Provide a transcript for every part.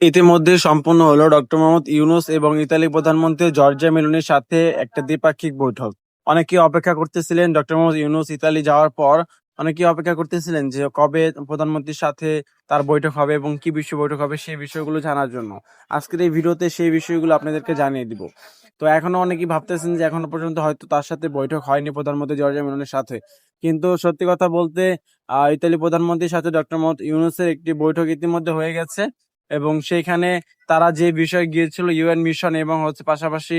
ইতিমধ্যে সম্পন্ন হলো ডক্টর মোহাম্মদ ইউনুস এবং ইতালি প্রধানমন্ত্রী জর্জিয়া মেলোনির সাথে একটা দ্বিপাক্ষিক বৈঠক। অনেকেই অপেক্ষা করতেছিলেন ডক্টর মোহাম্মদ ইউনুস ইতালি যাওয়ার পর। অনেকেই অপেক্ষা করতেছিলেন যে কবে প্রধানমন্ত্রীর সাথে তার বৈঠক হবে এবং কি বিষয় বৈঠক হবে সেই বিষয়গুলো জানার জন্য। আজকের এই ভিডিওতে সেই বিষয়গুলো আপনাদেরকে জানিয়ে দিব। তো এখনও অনেকেই ভাবতেছেন যে এখনও পর্যন্ত হয়তো তার সাথে বৈঠক হয়নি প্রধানমন্ত্রী জর্জিয়া মেলোনির সাথে। কিন্তু সত্যি কথা বলতে ইতালি প্রধানমন্ত্রীর সাথে ডক্টর মোহাম্মদ ইউনুসের একটি বৈঠক ইতিমধ্যে হয়ে গেছে। এবং সেইখানে তারা যে বিষয় গিয়েছিল ইউএন মিশন এবং হচ্ছে পাশাপাশি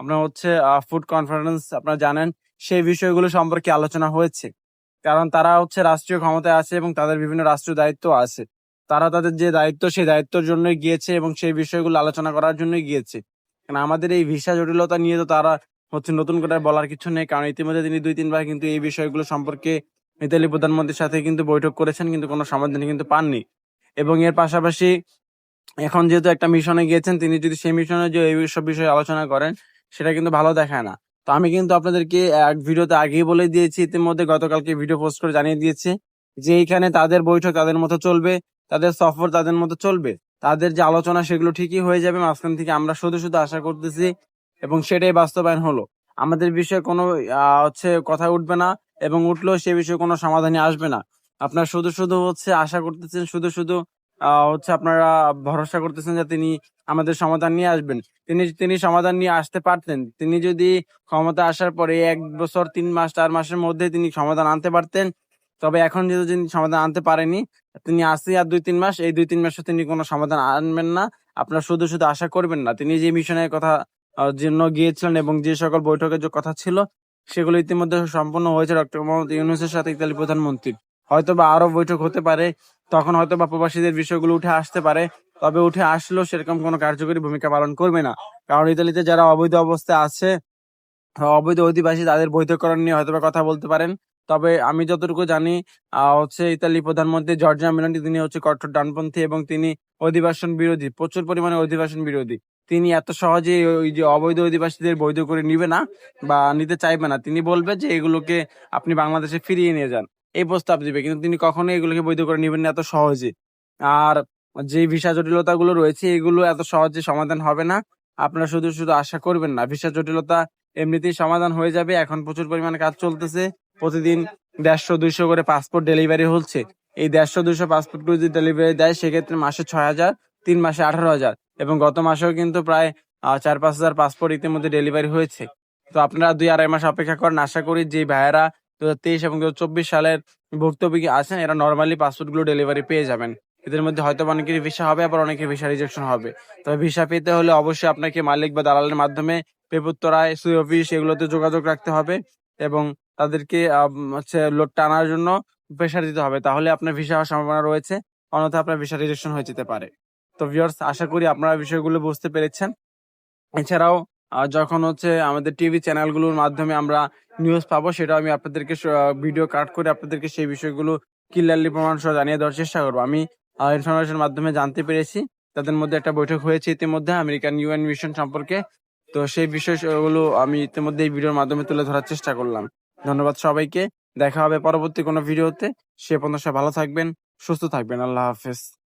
আপনার হচ্ছে ফুড কনফারেন্স আপনারা জানেন, সেই বিষয়গুলো সম্পর্কে আলোচনা হয়েছে। কারণ তারা হচ্ছে রাষ্ট্রীয় ক্ষমতায় আছে এবং তাদের বিভিন্ন রাষ্ট্রীয় দায়িত্ব আছে। তারা তাদের যে দায়িত্ব, সেই দায়িত্বের জন্যই গিয়েছে এবং সেই বিষয়গুলো আলোচনা করার জন্যই গিয়েছে। কারণ আমাদের এই ভিসা জটিলতা নিয়ে তো তারা হচ্ছে নতুন করে বলার কিছু নেই। কারণ ইতিমধ্যে তিনি দুই, তিনবার কিন্তু এই বিষয়গুলো সম্পর্কে ইতালি প্রধানমন্ত্রীর সাথে কিন্তু বৈঠক করেছেন, কিন্তু কোনো সমাধান কিন্তু পাননি। এবং এর পাশাপাশি এখন যেহেতু একটা মিশনে গিয়েছেন, তিনি যদি সেই মিশনে যে এই সব বিষয়ে আলোচনা করেন, সেটা কিন্তু ভালো দেখায় না। তো আমি কিন্তু আপনাদেরকে এক ভিডিওতে আগেই বলে দিয়েছি, ইতিমধ্যে গতকালকে ভিডিও পোস্ট করে জানিয়ে দিয়েছি যে এইখানে তাদের বৈঠক তাদের মতো চলবে, তাদের সফর তাদের মতো চলবে, তাদের যে আলোচনা সেগুলো ঠিকই হয়ে যাবে, মাঝখান থেকে আমরা শুধু শুধু আশা করতেছি এবং সেটাই বাস্তবায়ন হলো। আমাদের বিষয়ে কোনো হচ্ছে কথা উঠবে না এবং উঠলেও সে বিষয়ে কোনো সমাধানই আসবে না। আপনার শুধু শুধু হচ্ছে আশা করতেছেন, শুধু শুধু হচ্ছে আপনারা ভরসা করতেছেন যে তিনি আমাদের সমাধান নিয়ে আসবেন। তিনি তিনি সমাধান নিয়ে আসতে পারতেন। তিনি যদি ক্ষমতা আসার পরে এক বছর, তিন মাস, চার মাসের মধ্যে তিনি সমাধান আনতে পারতেন, তবে এখন যেহেতু তিনি সমাধান আনতে পারেনি, তিনি আসছে আর দুই, তিন মাস, এই দুই, তিন মাসে তিনি কোনো সমাধান আনবেন না। আপনারা শুধু শুধু আশা করবেন না। তিনি যে মিশনের কথা জন্য গিয়েছিলেন এবং যে সকল বৈঠকের যে কথা ছিল, সেগুলো ইতিমধ্যে সম্পন্ন হয়েছে। ডক্টর মোহাম্মদ ইউনুসের সাথে ইতালি প্রধানমন্ত্রীর। হয়তো বা আরও বৈঠক হতে পারে। তখন হয়তো বা প্রবাসীদের বিষয়গুলো উঠে আসতে পারে, তবে উঠে আসলেও সেরকম কোনো কার্যকরী ভূমিকা পালন করবে না। কারণ ইতালিতে যারা অবৈধ অবস্থায় আছে, অবৈধ অধিবাসী তাদের বৈধকরণ নিয়ে হয়তো কথা বলতে পারেন। তবে আমি যতটুকু জানি হচ্ছে ইতালি প্রধানমন্ত্রী জর্জিয়া মেলোনি তিনি হচ্ছে কঠোর ডানপন্থী এবং তিনি অধিবাসন বিরোধী, প্রচুর পরিমাণে অধিবাসন বিরোধী। তিনি এত সহজে ওই যে অবৈধ অধিবাসীদের বৈধ করে নিবে না বা নিতে চাইবে না। তিনি বলবে যে এগুলোকে আপনি বাংলাদেশে ফিরিয়ে নিয়ে যান। এই প্রস্তাব দিবে। কিন্তু তিনি কখনোই এগুলোকে বৈধ করে নেবেন না, এত সহজে। আর যে ভিসা জটিলতা গুলো রয়েছে, এগুলো এত সহজে সমাধান হবে না। আপনারা শুধু শুধু আশা করবেন না, ভিসা জটিলতা এমনিতেই সমাধান হয়ে যাবে। এখন প্রচুর পরিমাণে কাজ চলতেছে। প্রতিদিন দেড়শো, দুইশো করে পাসপোর্ট ডেলিভারি হচ্ছে। এই দেড়শো, দুইশো পাসপোর্ট যদি ডেলিভারি দেয়, সেক্ষেত্রে মাসে ছয় হাজার, তিন মাসে আঠারো হাজার। এবং গত মাসেও কিন্তু প্রায় চার, পাঁচ হাজার পাসপোর্ট ইতিমধ্যে ডেলিভারি হয়েছে। তো আপনারা দুই, আড়াই মাস অপেক্ষা করেন। আশা করি যে ভাইয়েরা দু হাজার তেইশ এবং দু হাজার চব্বিশ সালের ভুক্তভোগী আছেন, এরা নর্মালি পাসপোর্টগুলো ডেলিভারি পেয়ে যাবেন। এদের মধ্যে হয়তো অনেকের ভিসা হবে, আবার অনেকের ভিসা রিজেকশন হবে। তবে ভিসা পেতে হলে অবশ্যই আপনাকে মালিক বা দালালের মাধ্যমে পেপুত্তরায় সুই অফিস এগুলোতে যোগাযোগ রাখতে হবে এবং তাদেরকে হচ্ছে লোড টানার জন্য প্রেশার দিতে হবে। তাহলে আপনার ভিসা হওয়ার সম্ভাবনা রয়েছে অন্যথা আপনার ভিসা রিজেকশন হয়ে যেতে পারে। তো ভিউয়ার্স আশা করি আপনারা বিষয়গুলো বুঝতে পেরেছেন। এছাড়াও যখন হচ্ছে আমাদের টিভি চ্যানেলগুলোর মাধ্যমে আমরা নিউজ পাবো, সেটা আমি আপনাদেরকে ভিডিও কাট করে আপনাদেরকে সেই বিষয়গুলো ক্লিয়ারলি প্রমাণ সহ জানিয়ে দেওয়ার চেষ্টা করব। আমি ইনফরমেশন মাধ্যমে জানতে পেরেছি। তাদের মধ্যে একটা বৈঠক হয়েছে ইতিমধ্যে আমেরিকান ইউএন মিশন সম্পর্কে। তো সেই বিষয়গুলো আমি ইতিমধ্যে এই ভিডিওর মাধ্যমে তুলে ধরার চেষ্টা করলাম। ধন্যবাদ সবাইকে। দেখা হবে পরবর্তী কোনো ভিডিওতে সে পর্যন্ত ভালো থাকবেন, সুস্থ থাকবেন। আল্লাহ হাফেজ।